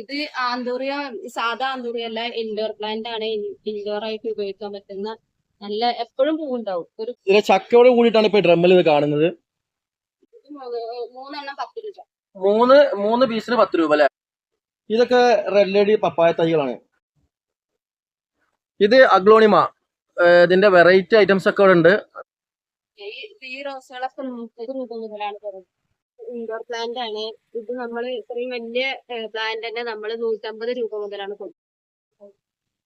ഇത് ആന്തൂറിയ സാധാ ആന്തൂറിയ അല്ല ഇൻഡോർ പ്ലാന്റ് ആണ് ഇൻഡോർ ആയിട്ട് ഉപയോഗിക്കാൻ പറ്റുന്ന നല്ല എപ്പോഴും പൂവുണ്ടാവും. ഒരു ഇതിലെ ചക്കയോട് കൂടിയിട്ടാണ് ഇപ്പൊ ഡ്രമ്മിൽ ഇത് കാണുന്നത്. മൂന്നെണ്ണം പത്ത് രൂപ. മൂന്ന് മൂന്ന് പീസിന് പത്ത് രൂപ അല്ലെ? ഇതൊക്കെ റെഡ് ലേഡി പപ്പായ തൈകളാണ്. ഇത് അഗ്ലോണിമ ഇതിന്റെ വെറൈറ്റി ഐറ്റംസ് ഒക്കെ ഇവിടെ ഉണ്ട് ഈ റോസുകളൊക്കെ മുപ്പത് രൂപ മുതലാണ് തുടങ്ങുന്നത് ഇൻഡോർ പ്ലാന്റ് ആണ് ഇത് നമ്മൾ ഇത്രയും വലിയ പ്ലാന്റ് തന്നെ നമ്മൾ നൂറ്റമ്പത് രൂപ മുതലാണ് കൊടുക്കുന്നത്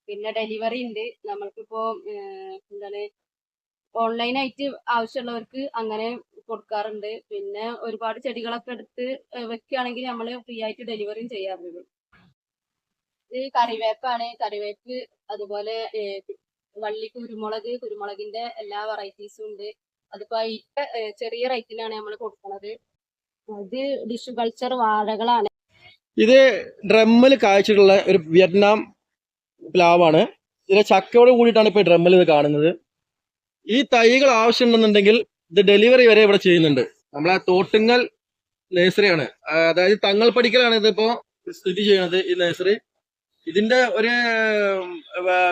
പിന്നെ ഡെലിവറി ഉണ്ട് നമ്മൾക്കിപ്പോ എന്താണ് ഓൺലൈനായിട്ട് ആവശ്യമുള്ളവർക്ക് അങ്ങനെ കൊടുക്കാറുണ്ട്. പിന്നെ ഒരുപാട് ചെടികളൊക്കെ എടുത്ത് വെക്കുകയാണെങ്കിൽ നമ്മൾ ഫ്രീ ആയിട്ട് ഡെലിവറിയും ചെയ്യാറുണ്ട് ഇത് കറിവേപ്പാണ്. കറിവേപ്പ് അതുപോലെ വള്ളി കുരുമുളക് കുരുമുളകിന്റെ എല്ലാ വെറൈറ്റീസും ഉണ്ട്. അതിപ്പോ ചെറിയ റേറ്റിലാണ് നമ്മൾ കൊടുക്കുന്നത് ഇത് ഡിഷ് കൾച്ചർ വാഴകളാണ്. ഇത് ഡ്രമ്മിൽ കായ്ച്ചിട്ടുള്ള ഒരു വിയറ്റ്നാം പ്ലാവാണ്. ഇതിലെ ചക്കയോട് കൂടിയിട്ടാണ് ഇപ്പൊ ഡ്രമ്മിൽ ഇത് കാണുന്നത്. ഈ തൈകൾ ആവശ്യമുണ്ടെന്നുണ്ടെങ്കിൽ ഇത് ഡെലിവറി വരെ ഇവിടെ ചെയ്യുന്നുണ്ട്. നമ്മളെ തോട്ടുങ്ങൽ നേഴ്സറിയാണ് അതായത് തങ്ങൾ പഠിക്കലാണ് ഇതിപ്പോ സ്ഥിതി ചെയ്യുന്നത് ഈ നേഴ്സറി. ഇതിന്റെ ഒരു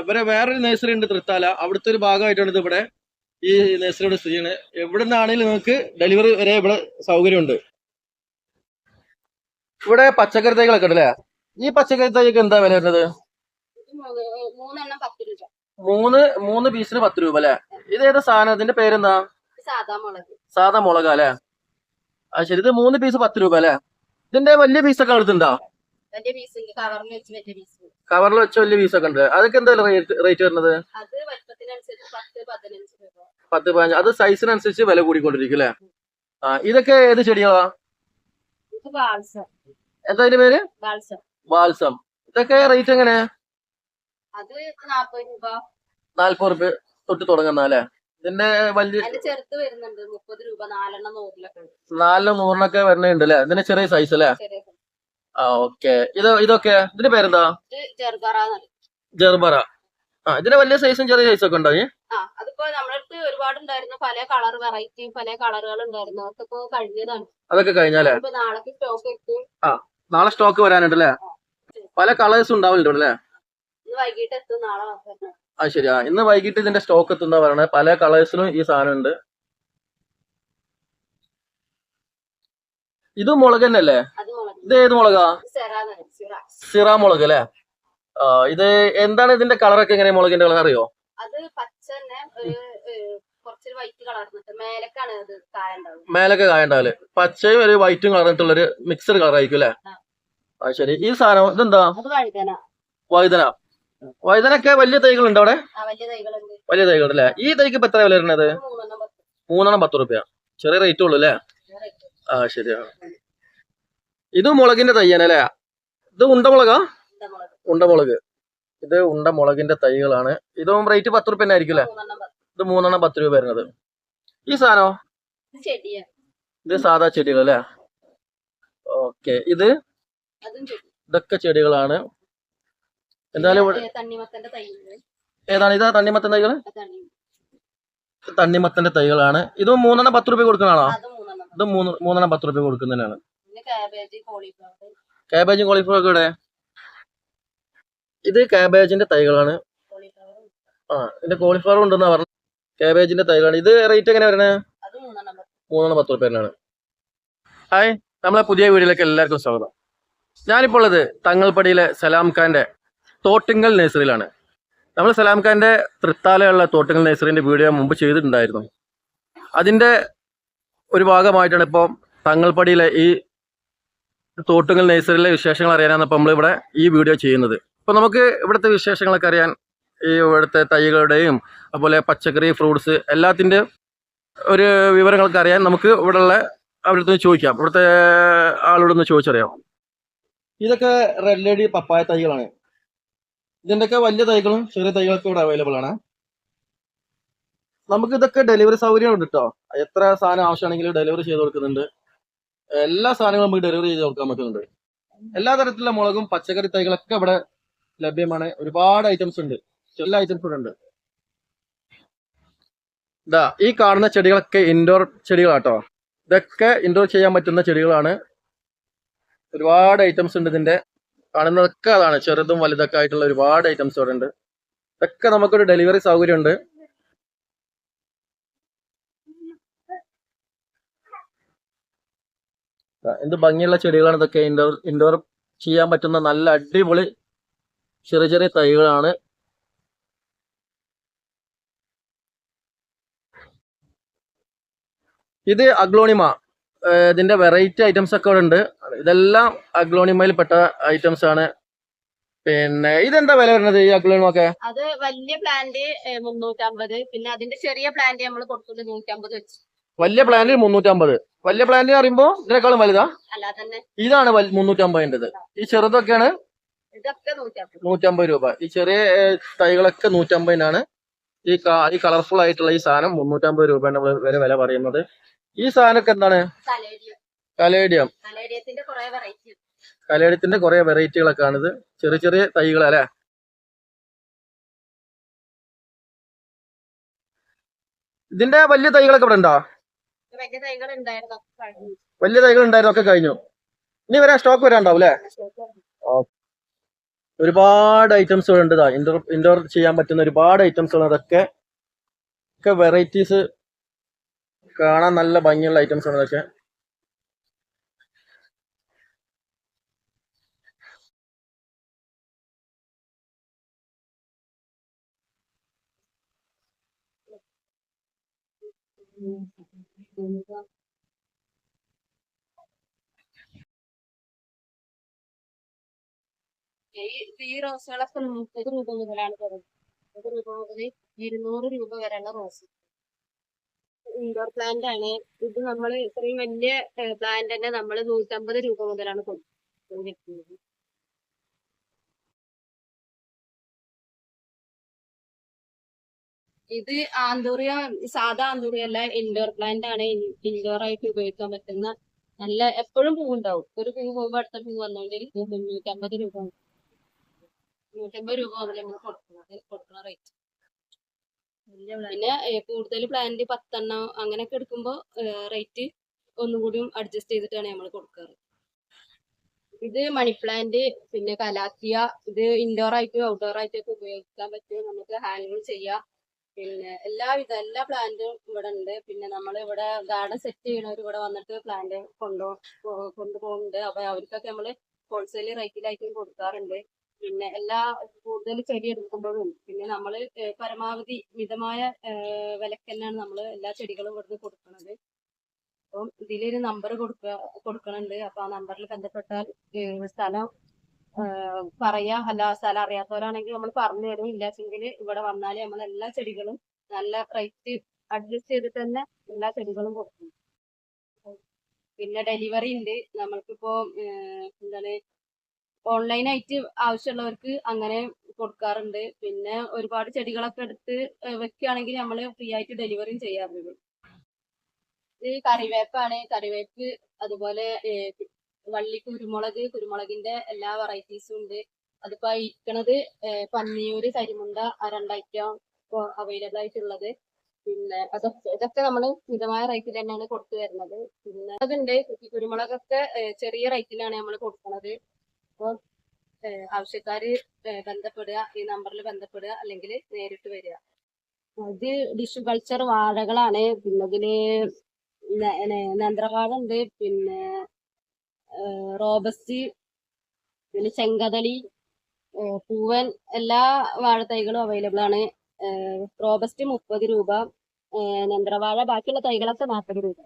ഇവരെ വേറൊരു നേഴ്സറി ഉണ്ട് തൃത്താല. അവിടുത്തെ ഒരു ഭാഗമായിട്ടാണ് ഇത് ഇവിടെ ഈ നേഴ്സറിയുടെ സ്ഥിതി ചെയ്യുന്നത്. എവിടെ നിന്നാണെങ്കിലും നിങ്ങൾക്ക് ഡെലിവറി വരെ ഇവിടെ സൗകര്യമുണ്ട്. ഇവിടെ പച്ചക്കറി തൈകളൊക്കെ ഉണ്ടല്ലേ? ഈ പച്ചക്കറി തൈക്ക് എന്താ വില വരുന്നത്? മൂന്ന് മൂന്ന് പീസിന് പത്ത് രൂപ അല്ലെ? ഇത് ഏതാ സാധനം? ഇതിന്റെ പേരെന്താ? സാധാ മുളക് അല്ലെ? ആ ശരി ഇത് മൂന്ന് പീസ് പത്ത് രൂപ അല്ലെ? ഇതിന്റെ വലിയ പീസൊക്കെ അടുത്തുണ്ടോ കവറിൽ വെച്ച് വലിയ പീസൊക്കെ ഉണ്ട്. അതൊക്കെ എന്താ റേറ്റ് വരുന്നത്? പത്ത് പതിനഞ്ച്. അത് സൈസിനനുസരിച്ച് വില കൂടിക്കൊണ്ടിരിക്കും അല്ലെ? ആ ഇതൊക്കെ ഏത് ചെടികളാ? എന്താ അതിന്റെ പേര്? ബാൽസം. ഇതൊക്കെ റേറ്റ് എങ്ങനെ? നാല്പത് റുപ്യ തൊട്ട് തുടങ്ങുന്ന അല്ലെ? ഇതിന്റെ വലിയ ചെറുത്ത് വരുന്നുണ്ട്. മുപ്പത് രൂപ. നാലെണ്ണം നൂറിലൊക്കെ നാലെണ്ണം നൂറിനൊക്കെ വരണുണ്ട് അല്ലേ? ഇതിന്റെ ചെറിയ സൈസ് അല്ലേ? ആ ഓക്കെ ഇത് ഇതൊക്കെ? ഇതിന്റെ പേരെന്താ? ജെർബറ. ആ ഇതിന്റെ വലിയ സൈസും ചെറിയ സൈസും ഉണ്ടോ ഉണ്ടായി ആ അതിപ്പോ നമ്മുടെ അടുത്ത് ഒരുപാട് ഉണ്ടായിരുന്നു പല കളർ വെറൈറ്റി പല കളറുകൾ ഉണ്ടായിരുന്നു അതൊക്കെ ഇപ്പൊ കഴിഞ്ഞതാണ്. അതൊക്കെ കഴിഞ്ഞാലേ? ഇപ്പൊ നാളേക്ക് സ്റ്റോക്ക് ആ നാളെ സ്റ്റോക്ക് വരാനുണ്ട് അല്ലേ പല കളേഴ്സ് ഉണ്ടാവില്ല അല്ലേ? ഇന്ന് വൈകിട്ട് എത്തും നാളെ വന്നിട്ട് ആ ശരിയാ. ഇന്ന് വൈകിട്ട് ഇതിന്റെ സ്റ്റോക്ക് എത്തുന്ന പറയണേ. പല കളേഴ്സിലും ഈ സാധനം ഉണ്ട് ഇത് മുളക് തന്നെ അല്ലേ അത് മുളക്. ഇത് ഏത് മുളകാ? സെറാന്ന് പറയും, സിറ. സിറ മുളക് അല്ലേ? ആ ഇത് എന്താണ് ഇതിന്റെ കളറൊക്കെ എങ്ങനെ മുളകിന്റെ കളർ അറിയോ? അത് പച്ച തന്നെ ഒരു ഏഹ്, വൈറ്റ് കളർന്നിട്ട് മേലക്കാണ് അത് കായ ഉണ്ടാവുക മേലൊക്കെ കായണ്ടാവൽ. പച്ചയും ഒരു വൈറ്റും കളർന്നിട്ടുള്ളൊരു മിക്സഡ് കളർ ആയിരിക്കും അല്ലേ? ആ. ശരി. ഈ സാധനം ഇതെന്താ? അത് വഴുതന. വഴുതന. വലിയ വലിയ തൈകളുണ്ട് അവിടെ? ആ വലിയ തൈകളുണ്ട്. വലിയ തൈകൾ അല്ലേ? ഈ തൈക്ക് ഇപ്പൊ എത്ര വില വരുന്നത്? മൂന്നെണ്ണം പത്ത്. മൂന്നെണ്ണം പത്ത് റുപ്യ ചെറിയ റേറ്റ് ഉള്ളു അല്ലേ? ആ ശരിയാണ് ഇത് മുളകിന്റെ തയ്യാണ് അല്ലേ? ഇത് ഉണ്ടമുളകാ ഉണ്ട മുളക്. ഉണ്ടമുളക് ഇത് ഉണ്ടമുളകിന്റെ തൈകളാണ്. ഇതും റേറ്റ് പത്ത് റുപ്യ തന്നെ ആയിരിക്കും അല്ലേ? മൂന്നെണ്ണം പത്ത്. ഇത് മൂന്നെണ്ണം പത്ത് രൂപ വരുന്നത്. ഈ സാധനോ? ഇത് സാധാ ചെടികൾ അല്ലേ? ഓക്കെ. ഇത് ഇതൊക്കെ ചെടികളാണ്. എന്തായാലും ഏതാണ് ഇതാ തണ്ണിമത്തൻ തൈകൾ തണ്ണിമത്തന്റെ തൈകളാണ്. ഇത് മൂന്നെണ്ണം പത്ത് രൂപ കൊടുക്കുന്നതാണോ? ഇത് മൂന്ന് മൂന്നെണ്ണം പത്ത് രൂപ കൊടുക്കുന്നതിനാണ്. കാബേജ് കോളിഫ്ലവർ ഒക്കെ ഇവിടെ ഇത് കാബേജിന്റെ തൈകളാണ്. ആ ഇതിന്റെ കോളിഫ്ലവർ ഉണ്ടെന്നാ പറഞ്ഞു കാബേജിന്റെ തൈകളാണ് ഇത് റേറ്റ് എങ്ങനെ വരണേ? മൂന്നെണ്ണം പത്ത് റുപ്യാണ് ഹായ് നമ്മളെ പുതിയ വീഡിയോയിലേക്ക് എല്ലാവർക്കും സ്വാഗതം. ഞാനിപ്പോൾ ഉള്ളത് തങ്ങൾപ്പടിയിലെ സലാം ഖാന്റെ തോട്ടിങ്ങൽ നഴ്സറിയിലാണ്. നമ്മൾ സലാം ഖാന്റെ തൃത്താലയുള്ള തോട്ടിങ്ങൽ നഴ്സറിന്റെ വീഡിയോ മുമ്പ് ചെയ്തിട്ടുണ്ടായിരുന്നു. അതിന്റെ ഒരു ഭാഗമായിട്ടാണ് ഇപ്പോൾ തങ്ങൾപ്പടിയിലെ ഈ തോട്ടുങ്ങൽ നഴ്സറിയിലെ വിശേഷങ്ങൾ അറിയാനാണ് ഇപ്പോൾ നമ്മളിവിടെ ഈ വീഡിയോ ചെയ്യുന്നത്. അപ്പോൾ നമുക്ക് ഇവിടുത്തെ വിശേഷങ്ങളൊക്കെ അറിയാൻ ഈ ഇവിടുത്തെ തൈകളുടെയും അതുപോലെ പച്ചക്കറി ഫ്രൂട്ട്സ് എല്ലാത്തിന്റെ ഒരു വിവരങ്ങളൊക്കെ അറിയാൻ നമുക്ക് ഇവിടെയുള്ള അവിടുത്തെ ചോദിക്കാം. ഇവിടുത്തെ ആളോടൊന്ന് ചോദിച്ചറിയാം ഇതൊക്കെ റെഡ് ലേഡി പപ്പായ തൈകളാണ്. ഇതിന്റെയൊക്കെ വലിയ തൈകളും ചെറിയ തൈകളൊക്കെ ഇവിടെ അവൈലബിൾ ആണ്. നമുക്ക് ഇതൊക്കെ ഡെലിവറി സൗകര്യം ഉണ്ട് കേട്ടോ. എത്ര സാധനം ആവശ്യമാണെങ്കിലും ഡെലിവറി ചെയ്ത് കൊടുക്കുന്നുണ്ട്. എല്ലാ സാധനങ്ങളും നമുക്ക് ഡെലിവറി ചെയ്ത് കൊടുക്കാൻ പറ്റുന്നുണ്ട്. എല്ലാ തരത്തിലുള്ള മുളകും പച്ചക്കറി തൈകളൊക്കെ ഇവിടെ ലഭ്യമാണ്. ഒരുപാട് ഐറ്റംസ് ഉണ്ട്. ഐറ്റംസ് ഇവിടെ ഉണ്ട്. ഇതാ ഈ കാണുന്ന ചെടികളൊക്കെ ഇൻഡോർ ചെടികളാട്ടോ. ഇതൊക്കെ ഇൻഡോർ ചെയ്യാൻ പറ്റുന്ന ചെടികളാണ്. ഒരുപാട് ഐറ്റംസ് ഉണ്ട് ഇതിന്റെ. കാണുന്നതൊക്കെ അതാണ്. ചെറുതും വലുതൊക്കെ ആയിട്ടുള്ള ഒരുപാട് ഐറ്റംസ് ഇവിടെ ഉണ്ട്. ഇതൊക്കെ നമുക്കൊരു ഡെലിവറി സൗകര്യം ഉണ്ട്. എന്ത് ഭംഗിയുള്ള ചെടികളാണ് ഇതൊക്കെ. ഇൻഡോർ ഇൻഡോർ ചെയ്യാൻ പറ്റുന്ന നല്ല അടിപൊളി ചെറിയ ചെറിയ തൈകളാണ്. ഇത് അഗ്ലോണിമ ഇതിന്റെ ഇതിന്റെ വെറൈറ്റി ഐറ്റംസ് ഒക്കെ ഇവിടെ ഉണ്ട്. ഇതെല്ലാം അഗ്ലോണിമയിൽ പെട്ട ഐറ്റംസ് ആണ്. പിന്നെ ഇതെന്താ വില വരുന്നത് ഈ അഗ്ലോണിമ ഒക്കെ അത് വലിയ പ്ലാന്റ് മുന്നൂറ്റമ്പത്. പിന്നെ അതിന്റെ ചെറിയ പ്ലാന്റ് നമ്മൾ കൊടുക്കുന്നത് നൂറ്റമ്പത് വെച്ച്. വലിയ പ്ലാന്റ് മുന്നൂറ്റമ്പത്. വലിയ പ്ലാന്റ് പറയുമ്പോ ഇതിനേക്കാളും വലുതാ? ഇതാണ് മുന്നൂറ്റമ്പതിന്റെ ഈ ചെറുതൊക്കെയാണ്? നൂറ്റമ്പത്. രൂപ. ഈ ചെറിയ തൈകളൊക്കെ നൂറ്റമ്പതിനാണ്. ഈ കളർഫുൾ ആയിട്ടുള്ള ഈ സാധനം മുന്നൂറ്റമ്പത് രൂപയാണ് വില പറയുന്നത്. ഈ സാധനമൊക്കെ എന്താണ്? കലേഡിയം. കലേഡിയം. കലേഡിയത്തിന്റെ കുറെ വെറൈറ്റികളൊക്കെ ആണിത് ചെറിയ ചെറിയ തൈകൾ അല്ലെ ഇതിന്റെ വലിയ തൈകളൊക്കെ ഇവിടെ ഉണ്ടോ? വലിയ തൈകൾ ഉണ്ടായിരുന്നു. ഒക്കെ കഴിഞ്ഞു. ഇനി വരാൻ സ്റ്റോക്ക് വരാണ്ടാവും അല്ലേ? ഒരുപാട് ഐറ്റംസ് ഉണ്ട് ഇൻഡോർ ഇൻഡോർ ചെയ്യാൻ പറ്റുന്ന ഒരുപാട് ഐറ്റംസ് അതൊക്കെ ഒക്കെ വെറൈറ്റീസ് കാണാൻ നല്ല ഭംഗിയുള്ള ഐറ്റംസ് ആണ് ഇതൊക്കെ. ഈ റോസുകളൊക്കെ മുപ്പത് രൂപ മുതലാണ് തുടങ്ങുന്നത് മുപ്പത് രൂപ മുതൽ ഇരുന്നൂറ് രൂപ വരെയുള്ള റോസ്. ഇൻഡോർ പ്ലാന്റ് ആണ്. ഇത് നമ്മൾ ഇത്രയും വലിയ പ്ലാന്റ് തന്നെ നമ്മൾ നൂറ്റമ്പത് രൂപ മുതലാണ് കൊടുക്കുന്നത് ഇത് ആന്തൂറിയ സാധാ ആന്തൂറിയ അല്ല ഇൻഡോർ പ്ലാന്റ് ആണ് ഇൻഡോർ ആയിട്ട് ഉപയോഗിക്കാൻ പറ്റുന്ന നല്ല എപ്പോഴും പൂവുണ്ടാവും. ഒരു പൂ പോകുമ്പോൾ അടുത്ത പൂ വന്നുകൊണ്ടിരിക്കും മുന്നൂറ്റമ്പത് രൂപ നൂറ്റമ്പത് രൂപ മുതൽ നമ്മൾ കൊടുക്കുന്നത് കൊടുക്കുന്ന റേറ്റ് പിന്നെ കൂടുതൽ പ്ലാന്റ് പത്തെണ്ണം അങ്ങനെയൊക്കെ എടുക്കുമ്പോ റേറ്റ് ഒന്നുകൂടിയും അഡ്ജസ്റ്റ് ചെയ്തിട്ടാണ് നമ്മൾ കൊടുക്കാറ്. ഇത് മണി പ്ലാന്റ് പിന്നെ കലാത്തിയ ഇത് ഇൻഡോർ ആയിട്ടും ഔട്ട്ഡോർ ആയിട്ടും ഒക്കെ ഉപയോഗിക്കാൻ പറ്റും. നമുക്ക് ഹാൻഡിൽ ചെയ്യാം. പിന്നെ എല്ലാവിധ എല്ലാ പ്ലാന്റും ഇവിടെ ഉണ്ട്. പിന്നെ നമ്മൾ ഇവിടെ ഗാർഡൻ സെറ്റ് ചെയ്യണവർ ഇവിടെ വന്നിട്ട് പ്ലാന്റ് കൊണ്ടു പോ- കൊണ്ടുപോകുന്നുണ്ട് അപ്പൊ അവർക്കൊക്കെ നമ്മൾ ഹോൾസെയിൽ റേറ്റിലായിട്ടും കൊടുക്കാറുണ്ട്. പിന്നെ എല്ലാ കൂടുതൽ ചെടി എടുക്കുമ്പോഴും പിന്നെ നമ്മൾ പരമാവധി മിതമായ വിലക്ക് തന്നെയാണ് നമ്മൾ എല്ലാ ചെടികളും ഇവിടുന്ന് കൊടുക്കുന്നത് അപ്പം ഇതിലൊരു നമ്പർ കൊടുക്ക കൊടുക്കണുണ്ട്. അപ്പൊ ആ നമ്പറിൽ ബന്ധപ്പെട്ടാൽ സ്ഥലം പറയാ. അല്ല സ്ഥലം അറിയാത്തവരാണെങ്കിൽ നമ്മൾ പറഞ്ഞു തരും. ഇല്ലാച്ചെങ്കിൽ ഇവിടെ വന്നാൽ നമ്മൾ എല്ലാ ചെടികളും നല്ല റേറ്റ് അഡ്ജസ്റ്റ് ചെയ്തിട്ട് തന്നെ എല്ലാ ചെടികളും കൊടുക്കും. പിന്നെ ഡെലിവറി ഉണ്ട്. നമ്മൾക്കിപ്പോ എന്താണ് ഓൺലൈനായിട്ട് ആവശ്യമുള്ളവർക്ക് അങ്ങനെ കൊടുക്കാറുണ്ട്. പിന്നെ ഒരുപാട് ചെടികളൊക്കെ എടുത്ത് വെക്കുകയാണെങ്കിൽ നമ്മൾ ഫ്രീ ആയിട്ട് ഡെലിവറിയും ചെയ്യാറുണ്ട് ഇത് കറിവേപ്പാണ്. കറിവേപ്പ് അതുപോലെ വള്ളി കുരുമുളക് കുരുമുളകിന്റെ എല്ലാ വെറൈറ്റീസും ഉണ്ട്. അതിപ്പോ ഇരിക്കണത് പന്നിയൂര് കരിമുണ്ട ആ രണ്ടൈറ്റം ഇപ്പോൾ അവൈലബിൾ ആയിട്ടുള്ളത്. പിന്നെ അതൊക്കെ ഇതൊക്കെ നമ്മൾ മിതമായ റേറ്റിൽ തന്നെയാണ് കൊടുത്തു വരുന്നത്. പിന്നെ അതുണ്ട് കുരുമുളകൊക്കെ ചെറിയ റേറ്റിലാണ് നമ്മൾ കൊടുക്കുന്നത് അപ്പോൾ ആവശ്യക്കാര് ഏഹ് ബന്ധപ്പെടുക ഈ നമ്പറിൽ ബന്ധപ്പെടുക അല്ലെങ്കിൽ നേരിട്ട് വരിക. ഇത് ഡിഷു കൾച്ചർ വാഴകളാണ്. പിന്നെ ഇതിൽ ന- ന- ഉണ്ട് പിന്നെ റോബസ്റ്റി പിന്നെ ചെങ്കതളി പൂവൻ എല്ലാ വാഴത്തൈകളും അവൈലബിൾ ആണ്. റോബസ്റ്റ് മുപ്പത് രൂപ നന്ദ്രവാഴ ബാക്കിയുള്ള തൈകളൊക്കെ നാൽപ്പത് രൂപ.